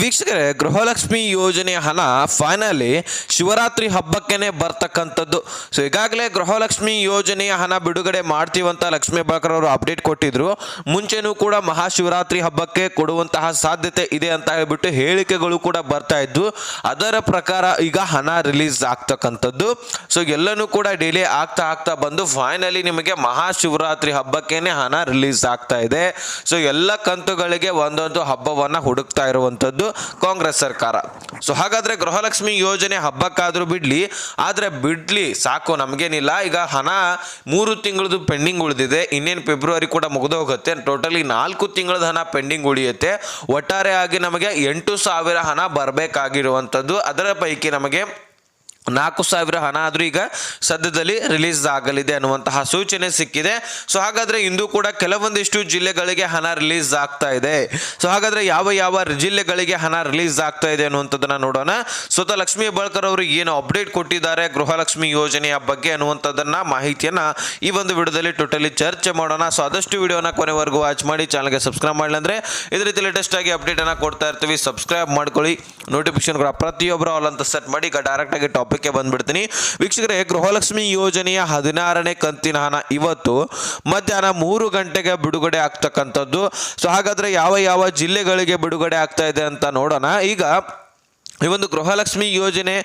ವೀಕ್ಷಕರೇ, ಗೃಹಲಕ್ಷ್ಮಿ ಯೋಜನೆಯ ಹಣ ಫೈನಲಿ ಶಿವರಾತ್ರಿ ಹಬ್ಬಕ್ಕೇನೆ ಬರ್ತಕ್ಕಂಥದ್ದು. ಸೊ ಈಗಾಗಲೇ ಗೃಹಲಕ್ಷ್ಮಿ ಯೋಜನೆಯ ಹಣ ಬಿಡುಗಡೆ ಮಾಡ್ತೀವಂತ ಲಕ್ಷ್ಮೀ ಬಾಕರ್ ಅವರು ಅಪ್ಡೇಟ್ ಕೊಟ್ಟಿದ್ರು. ಮುಂಚೆನೂ ಕೂಡ ಮಹಾಶಿವರಾತ್ರಿ ಹಬ್ಬಕ್ಕೆ ಕೊಡುವಂತಹ ಸಾಧ್ಯತೆ ಇದೆ ಅಂತ ಹೇಳ್ಬಿಟ್ಟು ಹೇಳಿಕೆಗಳು ಕೂಡ ಬರ್ತಾ ಇದ್ವು. ಅದರ ಪ್ರಕಾರ ಈಗ ಹಣ ರಿಲೀಸ್ ಆಗ್ತಕ್ಕಂಥದ್ದು. ಸೊ ಎಲ್ಲನೂ ಕೂಡ ಡಿಲೇ ಆಗ್ತಾ ಆಗ್ತಾ ಬಂದು ಫೈನಲಿ ನಿಮಗೆ ಮಹಾಶಿವರಾತ್ರಿ ಹಬ್ಬಕ್ಕೇನೆ ಹಣ ರಿಲೀಸ್ ಆಗ್ತಾ ಇದೆ. ಸೊ ಎಲ್ಲ ಕಂತುಗಳಿಗೆ ಒಂದೊಂದು ಹಬ್ಬವನ್ನ ಹುಡುಕ್ತಾ ಇರುವಂತದ್ದು ಕಾಂಗ್ರೆಸ್ ಸರ್ಕಾರ. ಸೊ ಹಾಗಾದ್ರೆ ಗೃಹಲಕ್ಷ್ಮಿ ಯೋಜನೆ ಹಬ್ಬಕ್ಕಾದ್ರೂ ಬಿಡ್ಲಿ, ಆದ್ರೆ ಬಿಡ್ಲಿ ಸಾಕು, ನಮಗೇನಿಲ್ಲ. ಈಗ ಹಣ ಮೂರು ತಿಂಗಳದು ಪೆಂಡಿಂಗ್ ಉಳಿದಿದೆ, ಇನ್ನೇನು ಫೆಬ್ರವರಿ ಕೂಡ ಮುಗಿದು ಹೋಗುತ್ತೆ ಟೋಟಲಿ ನಾಲ್ಕು ತಿಂಗಳದ ಹಣ ಪೆಂಡಿಂಗ್ ಉಳಿಯುತ್ತೆ. ಒಟ್ಟಾರೆ ಆಗಿ ನಮಗೆ ಎಂಟು ಸಾವಿರ ಹಣ ಬರಬೇಕಾಗಿರುವಂಥದ್ದು ಅದರ ಪೈಕಿ ನಮಗೆ ನಾಲ್ಕು ಸಾವಿರ ಹಣ ಆದರೂ ಈಗ ಸದ್ಯದಲ್ಲಿ ರಿಲೀಸ್ ಆಗಲಿದೆ ಅನ್ನುವಂತಹ ಸೂಚನೆ ಸಿಕ್ಕಿದೆ. ಸೊ ಹಾಗಾದರೆ ಇಂದು ಕೂಡ ಕೆಲವೊಂದಿಷ್ಟು ಜಿಲ್ಲೆಗಳಿಗೆ ಹಣ ರಿಲೀಸ್ ಆಗ್ತಾ ಇದೆ. ಸೊ ಹಾಗಾದರೆ ಯಾವ ಯಾವ ಜಿಲ್ಲೆಗಳಿಗೆ ಹಣ ರಿಲೀಸ್ ಆಗ್ತಾ ಇದೆ ಅನ್ನುವಂಥದ್ದನ್ನು ನೋಡೋಣ. ಸ್ವತ ಲಕ್ಷ್ಮೀ ಹೆಬ್ಬಾಳ್ಕರ್ ಅವರು ಏನು ಅಪ್ಡೇಟ್ ಕೊಟ್ಟಿದ್ದಾರೆ ಗೃಹಲಕ್ಷ್ಮಿ ಯೋಜನೆಯ ಬಗ್ಗೆ ಅನ್ನುವಂಥದ್ದನ್ನು ಮಾಹಿತಿಯನ್ನು ಈ ಒಂದು ವಿಡಿಯೋದಲ್ಲಿ ಟೋಟಲಿ ಚರ್ಚೆ ಮಾಡೋಣ. ಸೊ ಆದಷ್ಟು ವಿಡಿಯೋನ ಕೊನೆವರೆಗೂ ವಾಚ್ ಮಾಡಿ ಚಾನಲ್ಗೆ ಸಬ್ಸ್ಕ್ರೈಬ್ ಮಾಡಲಿ ಅಂದರೆ ಇದೇ ರೀತಿ ಲೇಟೆಸ್ಟ್ ಆಗಿ ಅಪ್ಡೇಟನ್ನು ಕೊಡ್ತಾ ಇರ್ತೀವಿ. ಸಬ್ಸ್ಕ್ರೈಬ್ ಮಾಡ್ಕೊಳ್ಳಿ. ನೋಟಿಫಿಕೇಶನ್ಗಳ ಪ್ರತಿಯೊಬ್ಬರು ಆಲ್ ಅಂತ ಸೆಟ್ ಮಾಡಿ, ಈಗ ಡೈರೆಕ್ಟ್ ಆಗಿ ಟಾಪಿಕ್ಗೆ ಬಂದ್ಬಿಡ್ತೀನಿ. ವೀಕ್ಷಕರೇ, ಗೃಹಲಕ್ಷ್ಮಿ ಯೋಜನೆಯ ಹದಿನಾರನೇ ಕಂತಿನ ಹಣ ಇವತ್ತು ಮಧ್ಯಾಹ್ನ ಮೂರು ಗಂಟೆಗೆ ಬಿಡುಗಡೆ ಆಗ್ತಕ್ಕಂಥದ್ದು. ಸೊ, ಹಾಗಾದ್ರೆ ಯಾವ ಯಾವ ಜಿಲ್ಲೆಗಳಿಗೆ ಬಿಡುಗಡೆ ಆಗ್ತಾ ಇದೆ ಅಂತ ನೋಡೋಣ. ಈಗ ಈ ಒಂದು ಗೃಹಲಕ್ಷ್ಮಿ ಯೋಜನೆ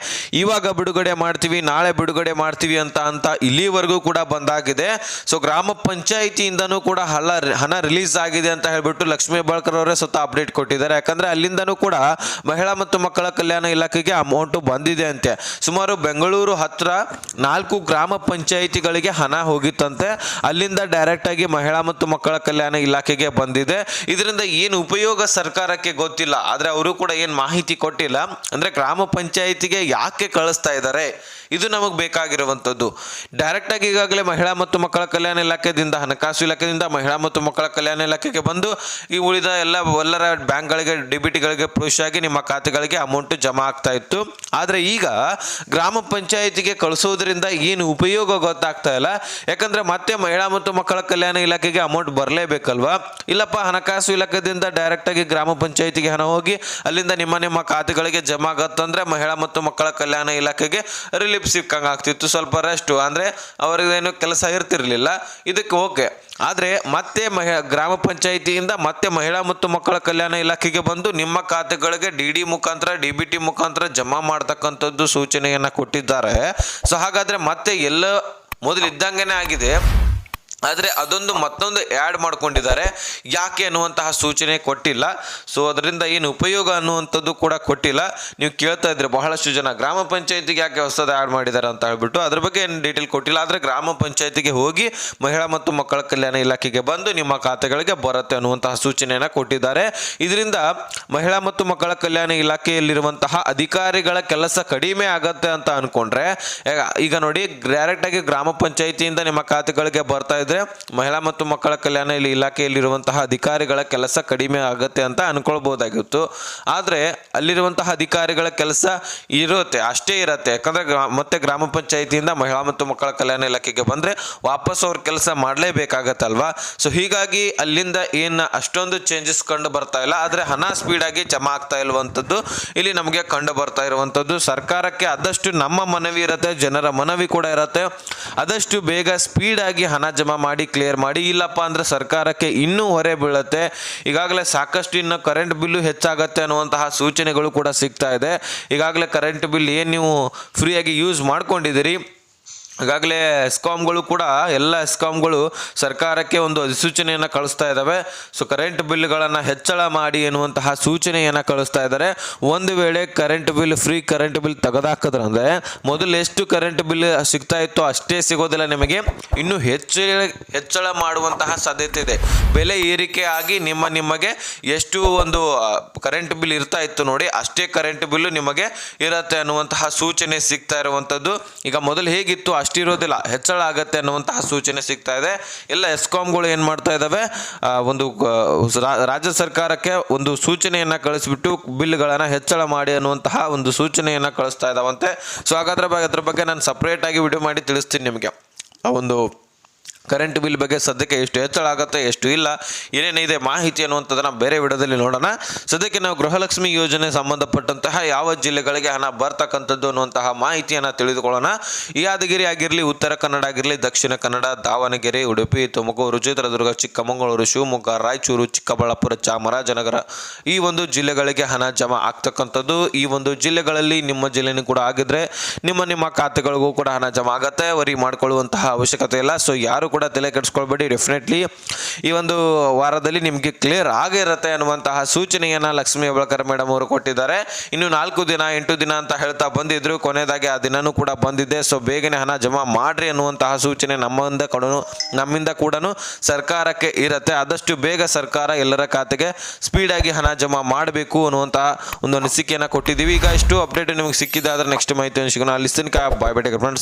ಇವಾಗ ಬಿಡುಗಡೆ ಮಾಡ್ತೀವಿ, ನಾಳೆ ಬಿಡುಗಡೆ ಮಾಡ್ತೀವಿ ಅಂತ ಅಂತ ಇಲ್ಲಿವರೆಗೂ ಕೂಡ ಬಂದಾಗಿದೆ. ಸೊ ಗ್ರಾಮ ಪಂಚಾಯಿತಿಯಿಂದನೂ ಕೂಡ ಹಲ ಹಣ ರಿಲೀಸ್ ಆಗಿದೆ ಅಂತ ಹೇಳ್ಬಿಟ್ಟು ಲಕ್ಷ್ಮೀ ಬಾಳ್ಕರ್ ಅವರೇ ಸ್ವತಃ ಅಪ್ಡೇಟ್ ಕೊಟ್ಟಿದ್ದಾರೆ. ಯಾಕಂದ್ರೆ ಅಲ್ಲಿಂದನೂ ಕೂಡ ಮಹಿಳಾ ಮತ್ತು ಮಕ್ಕಳ ಕಲ್ಯಾಣ ಇಲಾಖೆಗೆ ಅಮೌಂಟು ಬಂದಿದೆ ಅಂತೆ. ಸುಮಾರು ಬೆಂಗಳೂರು ಹತ್ರ ನಾಲ್ಕು ಗ್ರಾಮ ಪಂಚಾಯಿತಿಗಳಿಗೆ ಹಣ ಹೋಗಿತ್ತಂತೆ. ಅಲ್ಲಿಂದ ಡೈರೆಕ್ಟ್ ಆಗಿ ಮಹಿಳಾ ಮತ್ತು ಮಕ್ಕಳ ಕಲ್ಯಾಣ ಇಲಾಖೆಗೆ ಬಂದಿದೆ. ಇದರಿಂದ ಏನು ಉಪಯೋಗ ಸರ್ಕಾರಕ್ಕೆ ಗೊತ್ತಿಲ್ಲ. ಆದರೆ ಅವರು ಕೂಡ ಏನು ಮಾಹಿತಿ ಕೊಟ್ಟಿಲ್ಲ. ಅಂದ್ರೆ ಗ್ರಾಮ ಪಂಚಾಯಿತಿಗೆ ಯಾಕೆ ಕಳಿಸ್ತಾ ಇದ್ದಾರೆ? ಇದು ನಮಗೆ ಬೇಕಾಗಿರುವಂಥದ್ದು. ಡೈರೆಕ್ಟಾಗಿ ಈಗಾಗಲೇ ಮಹಿಳಾ ಮತ್ತು ಮಕ್ಕಳ ಕಲ್ಯಾಣ ಇಲಾಖೆದಿಂದ, ಹಣಕಾಸು ಇಲಾಖೆಯಿಂದ ಮಹಿಳಾ ಮತ್ತು ಮಕ್ಕಳ ಕಲ್ಯಾಣ ಇಲಾಖೆಗೆ ಬಂದು ಈ ಉಳಿದ ಎಲ್ಲ ಎಲ್ಲರ ಬ್ಯಾಂಕ್ಗಳಿಗೆ ಡಿಬಿಟಿಗಳಿಗೆ ಪ್ರೂಶ್ ಆಗಿ ನಿಮ್ಮ ಖಾತೆಗಳಿಗೆ ಅಮೌಂಟ್ ಜಮಾ ಆಗ್ತಾ ಇತ್ತು. ಆದರೆ ಈಗ ಗ್ರಾಮ ಪಂಚಾಯಿತಿಗೆ ಕಳಿಸೋದ್ರಿಂದ ಏನು ಉಪಯೋಗ ಗೊತ್ತಾಗ್ತಾ ಇಲ್ಲ. ಯಾಕಂದರೆ ಮತ್ತೆ ಮಹಿಳಾ ಮತ್ತು ಮಕ್ಕಳ ಕಲ್ಯಾಣ ಇಲಾಖೆಗೆ ಅಮೌಂಟ್ ಬರಲೇಬೇಕಲ್ವಾ? ಇಲ್ಲಪ್ಪ, ಹಣಕಾಸು ಇಲಾಖೆದಿಂದ ಡೈರೆಕ್ಟಾಗಿ ಗ್ರಾಮ ಪಂಚಾಯಿತಿಗೆ ಹಣ ಹೋಗಿ ಅಲ್ಲಿಂದ ನಿಮ್ಮ ನಿಮ್ಮ ಖಾತೆಗಳಿಗೆ ಆಗತ್ತಂದ್ರೆ ಮಹಿಳಾ ಮತ್ತು ಮಕ್ಕಳ ಕಲ್ಯಾಣ ಇಲಾಖೆಗೆ ರಿಲೀಫ್ ಸಿಕ್ಕಂಗೆ ಆಗ್ತಿತ್ತು ಸ್ವಲ್ಪ ರೆಸ್ಟು ಅಂದರೆ ಅವರಿಗೇನು ಕೆಲಸ ಇರ್ತಿರಲಿಲ್ಲ. ಇದಕ್ಕೆ ಓಕೆ ಆದರೆ ಮತ್ತೆ ಮಹಿ, ಗ್ರಾಮ ಪಂಚಾಯಿತಿಯಿಂದ ಮತ್ತೆ ಮಹಿಳಾ ಮತ್ತು ಮಕ್ಕಳ ಕಲ್ಯಾಣ ಇಲಾಖೆಗೆ ಬಂದು ನಿಮ್ಮ ಖಾತೆಗಳಿಗೆ ಡಿ ಡಿ ಮುಖಾಂತರ, ಡಿ ಬಿ ಟಿ ಮುಖಾಂತರ ಜಮಾ ಮಾಡ್ತಕ್ಕಂಥದ್ದು ಸೂಚನೆಯನ್ನು ಕೊಟ್ಟಿದ್ದಾರೆ. ಸೊ ಹಾಗಾದರೆ ಮತ್ತೆ ಎಲ್ಲ ಮೊದಲಿದ್ದಂಗೆನೇ ಆಗಿದೆ. ಆದರೆ ಅದೊಂದು ಮತ್ತೊಂದು ಆ್ಯಡ್ ಮಾಡ್ಕೊಂಡಿದ್ದಾರೆ. ಯಾಕೆ ಅನ್ನುವಂತಹ ಸೂಚನೆ ಕೊಟ್ಟಿಲ್ಲ. ಸೊ ಅದರಿಂದ ಏನು ಉಪಯೋಗ ಅನ್ನುವಂಥದ್ದು ಕೂಡ ಕೊಟ್ಟಿಲ್ಲ. ನೀವು ಕೇಳ್ತಾ ಇದ್ರೆ ಬಹಳಷ್ಟು ಜನ ಗ್ರಾಮ ಪಂಚಾಯತಿಗೆ ಯಾಕೆ ಹೊಸದು ಆ್ಯಡ್ ಮಾಡಿದ್ದಾರೆ ಅಂತ ಹೇಳ್ಬಿಟ್ಟು ಅದ್ರ ಬಗ್ಗೆ ಏನು ಡೀಟೇಲ್ ಕೊಟ್ಟಿಲ್ಲ. ಆದರೆ ಗ್ರಾಮ ಪಂಚಾಯತಿಗೆ ಹೋಗಿ ಮಹಿಳಾ ಮತ್ತು ಮಕ್ಕಳ ಕಲ್ಯಾಣ ಇಲಾಖೆಗೆ ಬಂದು ನಿಮ್ಮ ಖಾತೆಗಳಿಗೆ ಬರುತ್ತೆ ಅನ್ನುವಂತಹ ಸೂಚನೆಯನ್ನು ಕೊಟ್ಟಿದ್ದಾರೆ. ಇದರಿಂದ ಮಹಿಳಾ ಮತ್ತು ಮಕ್ಕಳ ಕಲ್ಯಾಣ ಇಲಾಖೆಯಲ್ಲಿರುವಂತಹ ಅಧಿಕಾರಿಗಳ ಕೆಲಸ ಕಡಿಮೆ ಆಗತ್ತೆ ಅಂತ ಅನ್ಕೊಂಡ್ರೆ, ಈಗ- ನೋಡಿ ಡೈರೆಕ್ಟ್ ಆಗಿ ಗ್ರಾಮ ಪಂಚಾಯತಿಯಿಂದ ನಿಮ್ಮ ಖಾತೆಗಳಿಗೆ ಬರ್ತಾ ಇದ್ರೆ ಮಹಿಳಾ ಮತ್ತು ಮಕ್ಕಳ ಕಲ್ಯಾಣ ಇಲ್ಲಿ ಇಲಾಖೆಯಲ್ಲಿರುವಂತಹ ಅಧಿಕಾರಿಗಳ ಕೆಲಸ ಕಡಿಮೆ ಆಗುತ್ತೆ ಅಂತ ಅನ್ಕೊಳ್ಬಹುದಾಗಿತ್ತು ಆದರೆ, ಅಲ್ಲಿರುವಂತಹ ಅಧಿಕಾರಿಗಳ ಕೆಲಸ ಇರುತ್ತೆ, ಅಷ್ಟೇ ಇರುತ್ತೆ. ಯಾಕಂದ್ರೆ ಮತ್ತೆ ಗ್ರಾಮ ಪಂಚಾಯಿತಿಯಿಂದ ಮಹಿಳಾ ಮತ್ತು ಮಕ್ಕಳ ಕಲ್ಯಾಣ ಇಲಾಖೆಗೆ ಬಂದ್ರೆ ವಾಪಸ್ ಅವ್ರ ಕೆಲಸ ಮಾಡಲೇಬೇಕಾಗತ್ತಲ್ವಾ? ಸೊ ಹೀಗಾಗಿ ಅಲ್ಲಿಂದ ಏನು ಅಷ್ಟೊಂದು ಚೇಂಜಸ್ ಕಂಡು ಬರ್ತಾ ಇಲ್ಲ. ಆದರೆ, ಹಣ ಸ್ಪೀಡಾಗಿ ಜಮಾ ಆಗ್ತಾ ಇರುವಂಥದ್ದು ಇಲ್ಲಿ ನಮಗೆ ಕಂಡು ಬರ್ತಾ ಇರುವಂಥದ್ದು. ಸರ್ಕಾರಕ್ಕೆ ಆದಷ್ಟು ನಮ್ಮ ಮನವಿ ಇರುತ್ತೆ, ಜನರ ಮನವಿ ಕೂಡ ಇರುತ್ತೆ. ಆದಷ್ಟು ಬೇಗ ಸ್ಪೀಡಾಗಿ ಹಣ ಜಮಾ ಮಾಡಿ ಕ್ಲಿಯರ್ ಮಾಡಿ, ಇಲ್ಲಪ್ಪ ಅಂದರೆ ಸರ್ಕಾರಕ್ಕೆ ಇನ್ನೂ ಹೊರೆ ಬೀಳುತ್ತೆ. ಈಗಾಗಲೇ ಸಾಕಷ್ಟು ಇನ್ನು ಕರೆಂಟ್ ಬಿಲ್ಲು ಹೆಚ್ಚಾಗತ್ತೆ ಅನ್ನುವಂತಹ ಸೂಚನೆಗಳು ಕೂಡ ಸಿಗ್ತಾ ಇದೆ. ಈಗಾಗಲೇ ಕರೆಂಟ್ ಬಿಲ್ ಏನು ನೀವು ಫ್ರೀಯಾಗಿ ಯೂಸ್ ಮಾಡ್ಕೊಂಡಿದ್ದೀರಿ? ಈಗಾಗಲೇ ಎಸ್ಕಾಮ್ಗಳು ಕೂಡ ಎಲ್ಲ ಎಸ್ಕಾಮ್ಗಳು ಸರ್ಕಾರಕ್ಕೆ ಒಂದು ಅಧಿಸೂಚನೆಯನ್ನು ಕಳಿಸ್ತಾ ಇದ್ದಾವೆ ಸೊ ಕರೆಂಟ್ ಬಿಲ್ಗಳನ್ನು ಹೆಚ್ಚಳ ಮಾಡಿ ಎನ್ನುವಂತಹ ಸೂಚನೆಯನ್ನು ಕಳಿಸ್ತಾ ಇದ್ದಾರೆ ಒಂದು ವೇಳೆ current bill free current bill ತೆಗೆದಾಕಿದ್ರಂದ್ರೆ ಮೊದಲು ಎಷ್ಟು ಕರೆಂಟ್ ಬಿಲ್ ಸಿಗ್ತಾ ಇತ್ತು ಅಷ್ಟೇ ಸಿಗೋದಿಲ್ಲ ನಿಮಗೆ. ಇನ್ನೂ ಹೆಚ್ಚು ಹೆಚ್ಚಳ ಮಾಡುವಂತಹ ಸಾಧ್ಯತೆ ಇದೆ. ಬೆಲೆ ಏರಿಕೆ ಆಗಿ ನಿಮ್ಮ ನಿಮಗೆ ಎಷ್ಟು ಒಂದು ಕರೆಂಟ್ ಬಿಲ್ ಇರ್ತಾ ಇತ್ತು ನೋಡಿ ಅಷ್ಟೇ ಕರೆಂಟ್ ಬಿಲ್ಲು ನಿಮಗೆ ಇರುತ್ತೆ ಅನ್ನುವಂತಹ ಸೂಚನೆ ಸಿಗ್ತಾ ಇರುವಂಥದ್ದು ಈಗ ಮೊದಲು ಹೇಗಿತ್ತು ಅಷ್ಟಿರೋದಿಲ್ಲ ಹೆಚ್ಚಳ ಆಗತ್ತೆ ಅನ್ನುವಂತಹ ಸೂಚನೆ ಸಿಗ್ತಾ ಇದೆ. ಎಲ್ಲ ಎಸ್ಕಾಂಗಳು ಏನು ಮಾಡ್ತಾ ಇದ್ದಾವೆ ಒಂದು ರಾಜ್ಯ ಸರ್ಕಾರಕ್ಕೆ ಒಂದು ಸೂಚನೆಯನ್ನು ಕಳಿಸ್ಬಿಟ್ಟು ಬಿಲ್ಗಳನ್ನು ಹೆಚ್ಚಳ ಮಾಡಿ ಅನ್ನುವಂತಹ ಒಂದು ಸೂಚನೆಯನ್ನು ಕಳಿಸ್ತಾ ಇದ್ದಾವಂತೆ ಸೊ ಹಾಗಾದ್ರೆ ಅದ್ರ ಬಗ್ಗೆ ನಾನು ಸಪ್ರೇಟಾಗಿ ವಿಡಿಯೋ ಮಾಡಿ ತಿಳಿಸ್ತೀನಿ ನಿಮಗೆ. ಆ, ಒಂದು ಕರೆಂಟ್ ಬಿಲ್ ಬಗ್ಗೆ ಸದ್ಯಕ್ಕೆ ಎಷ್ಟು ಹೆಚ್ಚಳ ಆಗುತ್ತೆ, ಎಷ್ಟು ಇಲ್ಲ ಏನೇನಿದೆ ಮಾಹಿತಿ ಅನ್ನುವಂಥದ್ದನ್ನು ಬೇರೆ ವಿಡಿಯೋದಲ್ಲಿ ನೋಡೋಣ. ಸದ್ಯಕ್ಕೆ ನಾವು ಗೃಹಲಕ್ಷ್ಮಿ ಯೋಜನೆ ಸಂಬಂಧಪಟ್ಟಂತಹ ಯಾವ ಜಿಲ್ಲೆಗಳಿಗೆ ಹಣ ಬರ್ತಕ್ಕಂಥದ್ದು ಅನ್ನುವಂತಹ ಮಾಹಿತಿಯನ್ನು ತಿಳಿದುಕೊಳ್ಳೋಣ. ಯಾದಗಿರಿ ಆಗಿರಲಿ, ಉತ್ತರ ಕನ್ನಡ ಆಗಿರಲಿ, ದಕ್ಷಿಣ ಕನ್ನಡ, ದಾವಣಗೆರೆ, ಉಡುಪಿ, ತುಮಕೂರು ಚಿತ್ರದುರ್ಗ ಚಿಕ್ಕಮಗಳೂರು, ಶಿವಮೊಗ್ಗ, ರಾಯಚೂರು, ಚಿಕ್ಕಬಳ್ಳಾಪುರ, ಚಾಮರಾಜನಗರ ಈ ಒಂದು ಜಿಲ್ಲೆಗಳಿಗೆ ಹಣ ಜಮಾ ಆಗ್ತಕ್ಕಂಥದ್ದು. ಈ ಒಂದು ಜಿಲ್ಲೆಗಳಲ್ಲಿ ನಿಮ್ಮ ಜಿಲ್ಲೆನೂ ಕೂಡ ಆಗಿದ್ರೆ ನಿಮ್ಮ ನಿಮ್ಮ ಖಾತೆಗಳಿಗೂ ಕೂಡ ಹಣ ಜಮಾ ಆಗುತ್ತೆ. ವರಿ ಮಾಡಿಕೊಳ್ಳುವಂತಹ ಅವಶ್ಯಕತೆ ಇಲ್ಲ. ಸೊ ಯಾರು ಕೂಡ ತಲೆ ಕೆಡಿಸ್ಕೊಳ್ಬೇಡಿ. ಡೆಫಿನೆಟ್ಲಿ ಈ ಒಂದು ವಾರದಲ್ಲಿ ನಿಮಗೆ ಕ್ಲಿಯರ್ ಆಗೇ ಇರುತ್ತೆ ಅನ್ನುವಂತಹ ಸೂಚನೆಯನ್ನು ಲಕ್ಷ್ಮಿ ಹೆಬ್ಬಾಳ್ಕರ್ ಮೇಡಮ್ ಅವರು ಕೊಟ್ಟಿದ್ದಾರೆ. ಇನ್ನು ನಾಲ್ಕು ದಿನ, ಎಂಟು ದಿನ ಅಂತ ಹೇಳ್ತಾ ಬಂದಿದ್ರು. ಕೊನೆಯದಾಗಿ ಆ ದಿನನೂ ಕೂಡ ಬಂದಿದೆ. ಸೊ ಬೇಗನೆ ಹಣ ಜಮಾ ಮಾಡ್ರಿ ಅನ್ನುವಂತಹ ಸೂಚನೆ ನಮ್ಮಿಂದ ಕೂಡ ನಮ್ಮಿಂದ ಕೂಡ ಸರ್ಕಾರಕ್ಕೆ ಇರುತ್ತೆ. ಆದಷ್ಟು ಬೇಗ ಸರ್ಕಾರ ಎಲ್ಲರ ಖಾತೆಗೆ ಸ್ಪೀಡಾಗಿ ಹಣ ಜಮಾ ಮಾಡಬೇಕು ಅನ್ನುವಂತಹ ಒಂದು ಅನಿಸಿಕೆಯನ್ನು ಕೊಟ್ಟಿದ್ದೀವಿ. ಈಗ ಇಷ್ಟು ಅಪ್ಡೇಟ್ ನಿಮಗೆ ಸಿಕ್ಕಿದೆ. ನೆಕ್ಸ್ಟ್ ಮಾಹಿತಿ ಸಿಗೋಣ. ಅಲ್ಲಿ ತನಕ ಬಾಯ್ ಬೇಟೆ ಫ್ರೆಂಡ್ಸ್